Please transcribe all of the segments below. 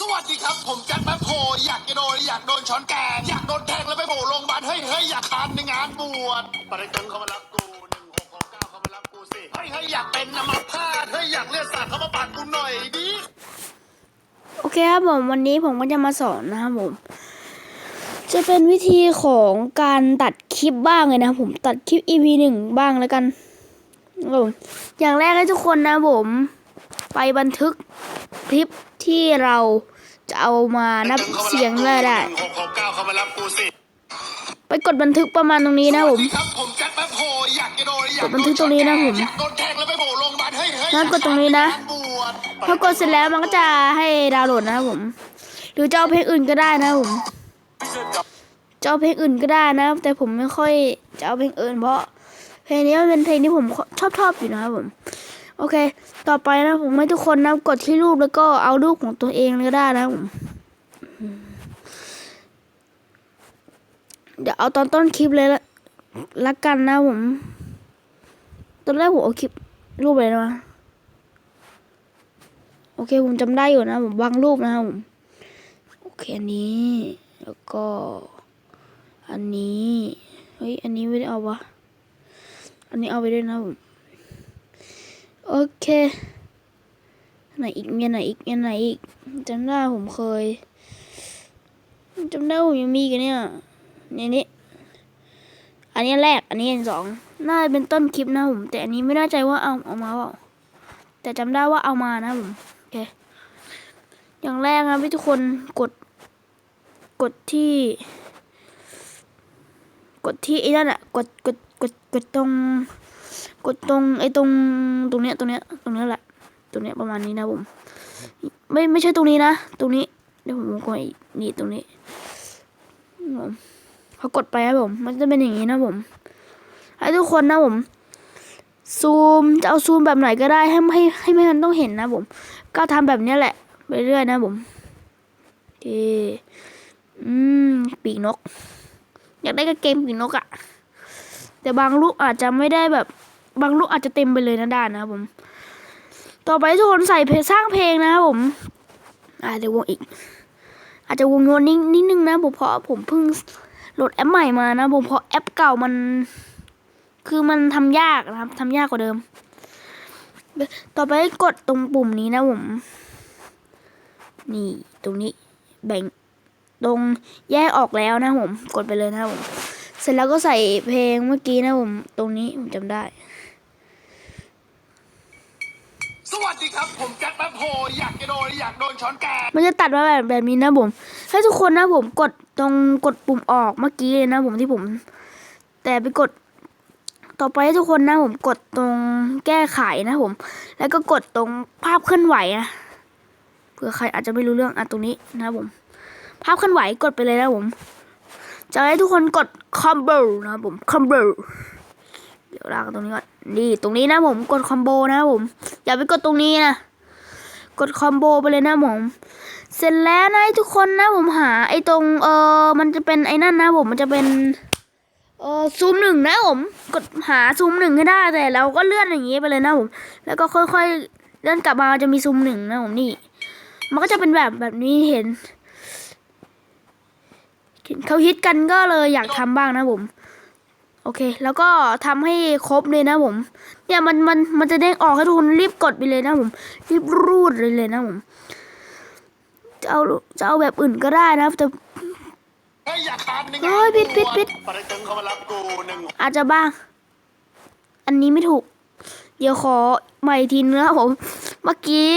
สวัสดีครับ ผมแจ็คแป๊บโฮอยากจะโดนอยากโดนช้อนแกงอยากโดนแทงแล้วไปโผล่โรงพยาบาลเฮ้ยเฮ้ยอยากทานในงานบวชปริตึงเขามารับกูหนึ่งหกหกเก้าเขามารับกูสิเฮ้ยเฮ้ยอยากเป็นน้ำมันพาดเฮ้ยอยากเลือดสาดเขามาปาดกูหน่อยดิโอเคครับผมวันนี้ผมก็จะมาสอนนะครับผม จะเป็นวิธีของการตัดคลิปบ้างเลยนะครับผมตัดคลิป EP หนึ่งบ้างแล้วกันครับผมอย่างแรกให้ทุกคนนะครับผม ไปบันทึกคลิป ที่เราจะเอามานับเสียงได้ได้หนึ่งหกหกเก้าเขามารับกูสิไปกดบันทึกประมาณตรงนี้นะครับผมสวัสดีครับผมแจ็คแป๊บโฮอยากจะโดนอยากกดบันทึกตรงนี้นะผมอยากโดนแทงแล้วไปโผล่โรงพยาบาลเฮ้ยเฮ้ยแล้วกดตรงนี้นะอยากทาใงาบวชพอกดเสร็จแล้วมันก็จะให้ดาวน์โหลดนะครับผมหรือจะเอาเพลงอื่นก็ได้นะครับผมจะเอาเพลงอื่นก็ได้นะ แต่ผมไม่ค่อยจะเอาเพลงอื่นเพราะเพลงนี้มันเป็นเพลงที่ผมชอบชอบอยู่นะครับผม โอเค ต่อไปนะผมให้ทุกคนนะกดที่รูปแล้วก็เอารูปของตัวเองก็ได้นะผมเดี๋ยวเอาตอนต้นคลิปเลยละละกันนะผม ตอนแรกผมเอาคลิปรูปอะไรนะโอเคผมจำได้อยู่นะผมวางรูปนะผมโอเคอันนี้แล้วก็ อันนี้เฮ้ยอันนี้ไม่ได้เอาวะอันนี้เอาไปด้วยนะผม โอเค ไหนอีกมีอันไหนอีกมีอันไหนอีกจำได้ผมเคยจำได้ผมยังมีกันเนี่ยในนี้อันนี้แรก อันนี้อันสองน่าจะเป็นต้นคลิปนะผม แต่อันนี้ไม่แน่ใจว่าเอาเอามาเปล่าแต่จำได้ว่าเอามานะผมโอเคอย่างแรกนะพี่ทุกคนกด กดที่ กดที่ไอ้นั่นอะกดกดกดกดตรง กดตรงไอ้ตรงตรงเนี้ยตรงเนี้ยตรงเนี้ยแหละตรงเนี้ยประมาณนี้นะผมไม่ไม่ใช่ตรงนี้นะตรงนี้เดี๋ยวผมกลมอีกนี่ตรงนี้ผมพอกดไปครับผม มันจะเป็นอย่างนี้นะผมให้ทุกคนนะผมซูมจะเอาซูมแบบไหนก็ได้ให้ให้ให้ไม่มันต้องเห็นนะผม ก็ทำแบบเนี้ยแหละไปเรื่อยนะผมโออืมปีกนก อยากได้กางเกงปีกนกอะแต่บางลูกอาจจะไม่ได้แบบ บางลูกอาจจะเต็มไปเลยนะด้านนะครับผม ต่อไปทุกคนใส่เพลงสร้างเพลงนะครับผม อาจจะวงอีก อาจจะวงโยนนิดนิดนึงนะผมเพราะผมเพิ่งโหลดแอปใหม่มานะผมเพราะแอปเก่ามัน คือมันทำยากนะครับทำยากกว่าเดิม ต่อไปกดตรงปุ่มนี้นะผม นี่ตรงนี้แบ่งตรงแยกออกแล้วนะผม กดไปเลยนะผม เสร็จแล้วก็ใส่เพลงเมื่อกี้นะผม ตรงนี้ผมจำได้ สวัส ดีครับ ผมแจ็คแป๊บโฮอยากจะโดนอยากโดนช้อนแกงมันจะตัดมาแบบแบบนี้นะผมให้ทุกคนนะผมกดตรงกดปุ่มออกเมื่อกี้เลยนะผมที่ผม แต่ไปกด ต่อไปให้ทุกคนนะผมกดตรงแก้ไขนะผม แล้วก็กดตรงภาพเคลื่อนไหวนะเผื่อใครอาจจะไม่รู้เรื่องอะตรงนี้นะผม ภาพเคลื่อนไหวกดไปเลยนะผมจะให้ทุกคนกดคอมโบนะผมคอมโบ เดี๋ยวลากตรงนี้ก่อนนี่ตรงนี้นะผมกดคอมโบนะผม อย่าไปกดตรงนี้นะกดคอมโบไปเลยนะผมเสร็จแล้วนะทุกคนนะผมหา ไอ้ตรงเออมันจะเป็นไอ้นั่นนะผมมันจะเป็นเออซูมหนึ่งนะผมกดหาซูมหนึ่งให้ได้แต่เราก็เลื่อนอย่างนี้ไปเลยนะผม แล้วก็ค่อยๆเลื่อนกลับมาจะมีซูมหนึ่งนะผมนี่ มันก็จะเป็นแบบแบบนี้เห็นเห็นเขาฮิตกันก็เลยอยากทำบ้างนะผม อเค แล้วก็ทำให้ครบเลยนะผม เนี่ยมันมันมันจะเด้งออกให้ทุกคนรีบกดไปเลยนะผมรีบรูดเลยเลยนะผมจะเอาจะเอาแบบอื่นก็ได้นะครับแต่เฮ้ยอยากทานในงานเฮ้ยผิดผิดผิดปริตึงเขามารับกูหนึ่งอาจจะบ้าง อันนี้ไม่ถูก เดี๋ยวขอใหม่อีกทีนึงนะครับผม เมื่อกี้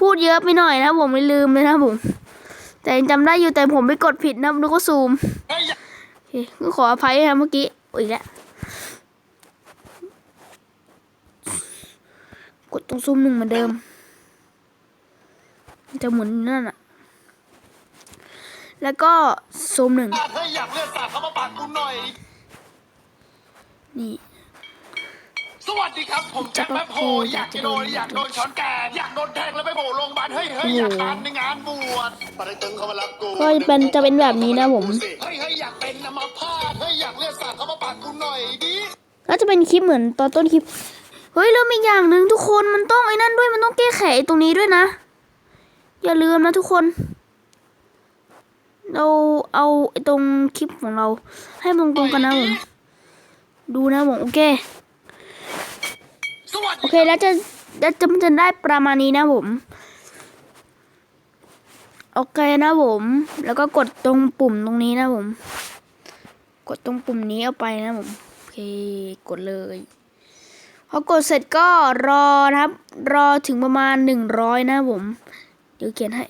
พูดเยอะไปหน่อยนะผมไม่ลืมเลยนะผม แต่ยังจำได้อยู่แต่ผมไปกดผิดนะนึกว่าซูมเฮ้ยอยากโอเคก็ขออภัยนะเมื่อกี้โอ้ยอีกแล้วกดตรงซูมหนึ่งเหมือนเดิมมันจะหมุนนั่นอะแล้วก็ซูมหนึ่งเฮ้ยอยากเลือดสาดเขามาปาดกูหน่อย นี่ สวัสดีครับ ผมแจ็คแป๊บโฮอยากจะโดนอยากโดนช้อนแกงอยากโดนแทงแล้วไปโผล่โรงพยาบาลเฮ้ยเฮ้ยอยากทานในงานบวชปริตึงเขามารับกูก็เป็นจะเป็นแบบนี้นะผม น่าจะเป็นคลิปเหมือนตอนต้นคลิป เฮ้ยเริ่มอีกอย่างหนึ่งทุกคนมันต้องไอ้นั่นด้วยมันต้องแก้ไขตรงนี้ด้วยนะ อย่าลืมนะทุกคน เราเอาไอ้ตรงคลิปของเรา ให้มันตรงกันนะผมดูนะผมโอเคโอเคแล้วจะจะจะจะได้ประมาณนี้นะผมโอเคนะผม แล้วก็กดตรงปุ่มตรงนี้นะผม กดตรงปุ่มนี้เอาไปนะผม กดเลยพอกดเสร็จก็รอนะครับ รอถึงประมาณหนึ่งร้อยนะผม เดี๋ยวเขียนให้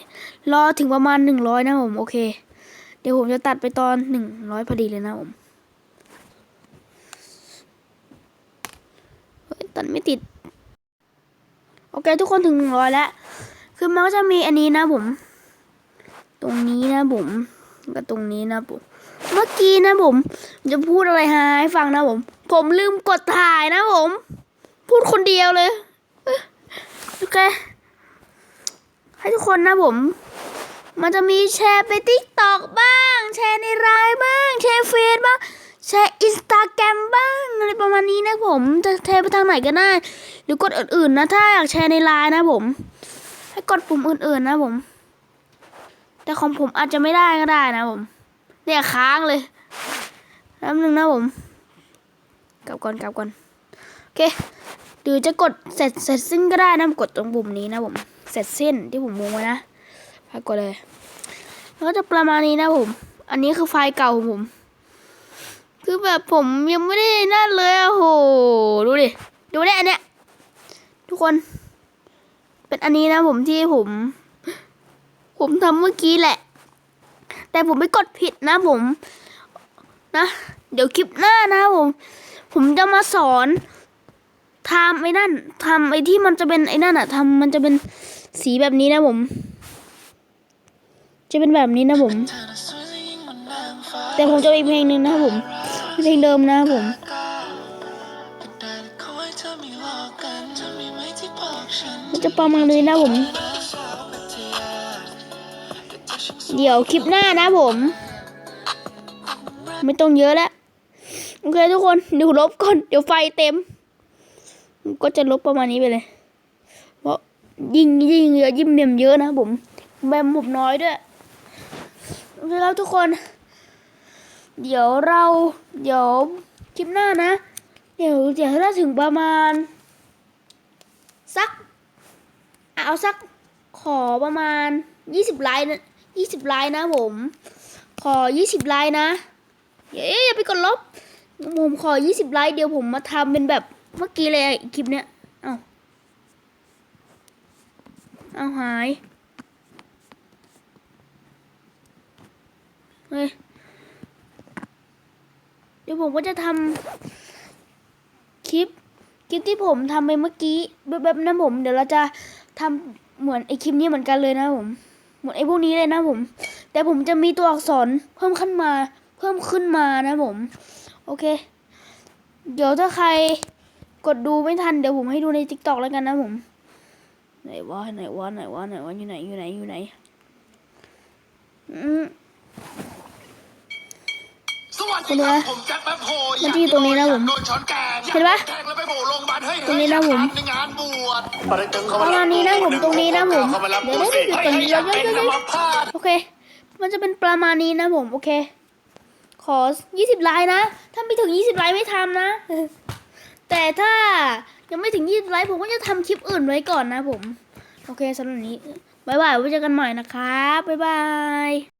รอถึงประมาณหนึ่งร้อยนะผม โอเค เดี๋ยวผมจะตัดไปตอนหนึ่งร้อยพอดีเลยนะผมเฮ้ยตัดไม่ติด โอเค ทุกคนถึงหนึ่งร้อยแล้ว คือมันก็จะมีอันนี้นะผม ตรงนี้นะผมกับตรงนี้นะผม เมื่อกี้นะผม จะพูดอะไรให้ฟังนะผม ผมลืมกดถ่ายนะผม พูดคนเดียวเลยเอ้ยโอเค ให้ทุกคนนะผม มันจะมีแชร์ไปติ๊กตอกบ้าง แชร์ในไลน์บ้าง แชร์เฟซบ้าง แชร์อินสตาแกรมบ้างอะไรประมาณนี้นะผม จะแชร์ไปทางไหนก็ได้ หรือกดอื่นๆนะ ถ้าอยากแชร์ในไลน์นะผม ให้กดปุ่มอื่นๆนะผม แต่ของผมอาจจะไม่ได้ก็ได้นะผม เนี่ยค้างเลยแป๊บนึงนะผม กลับก่อนกลับก่อน โอเคหรือจะกดเสร็จเสร็จสิ้นก็ได้นะกดตรงปุ่มนี้นะผมเสร็จสิ้นที่ผมวงไว้นะพากดเลยแล้วจะประมาณนี้นะผม อันนี้คือไฟล์เก่าของผม คือแบบผมยังไม่ได้นั่นเลยโอะโหดูดิดูเนี่ยอันเนี้ยทุกคน เป็นอันนี้นะผมที่ผม ผมทำเมื่อกี้แหละ แต่ผมไปกดผิดนะผมนะ เดี๋ยวคลิปหน้านะผม ผมจะมาสอนทำไอ้นั่นทำไอ้ที่มันจะเป็นไอ้นั่นอะทำมันจะเป็นสีแบบนี้นะผม จะเป็นแบบนี้นะผม แต่ผมจะมีเพลงหนึ่งนะผมเพลงเดิมนะผมจะประมาณนี้นะผม เดี๋ยวคลิปหน้านะผม ไม่ต้องเยอะแล้วโอเคทุกคนเดี๋ยวลบก่อนเดี๋ยวไฟเต็ม ก็จะลบประมาณนี้ไปเลย เพราะยิ่งยิ่งเยอะยิ่งเมมเยอะนะผมแมมผมน้อยด้วยโอเคครับทุกคน เดี๋ยวเราเดี๋ยวคลิปหน้านะ เดี๋ยวเดี๋ยวถ้าถึงประมาณ สักเอาสักขอประมาณยี่สิบไลค์นะ ยี่สิบไลค์นะผม ขอยี่สิบไลค์นะเย้อย่าไปกดลบ ผมขอยี่สิบไลค์เดี๋ยวผมมาทำเป็นแบบเมื่อกี้เลยอคลิปเนี้ย เอาเอาหาย เฮ้ย เดี๋ยวผมก็จะทำคลิปคลิปที่ผมทำไปเมื่อกี้แบบๆนั้นผม เดี๋ยวเราจะทำเหมือนไอคลิปนี้เหมือนกันเลยนะผม มือนไอพวกนี้เลยนะผม แต่ผมจะมีตัวอักษรเพิ่มขึ้นมา เพิ่มขึ้นมานะผม โอเค เดี๋ยวถ้าใครกดดูไม่ทันเดี๋ยวผมให้ดูในทิกตอกแล้วกันนะผม ไหนวะไหนวะไหนวะไหนวะอยู่ไหนอยู่ไหนอยู่ไหนอืม สวัสคุดีณคดูรับนะผมแจ็คแป๊บโฮมันจะอยู่ตรงนี้นะผมโดนช้อนแกงเห็นปะแกงแล้วไปโผล่โรงพยาบาลเฮ้ยตรงนี้นะผมในงานบวชประมาณนี้นะผมตรงนี้นะผมเข้ามารับเดี๋ยวกูได้สิดูตรงนี้เฮ้ยอยากเป็นเยอะๆอัมพาตโอเค มันจะเป็นประมาณนี้นะผมโอเค ขอ 20ไลค์นะ ถ้าไม่ถึง 20ไลค์ไม่ทำนะ แต่ถ้ายังไม่ถึง 20ไลค์ผมก็จะทำคลิปอื่นไว้ก่อนนะผม โอเคสำหรับวันนี้ บ๊ายบายไว้เจอกันใหม่นะครับ บ๊ายบาย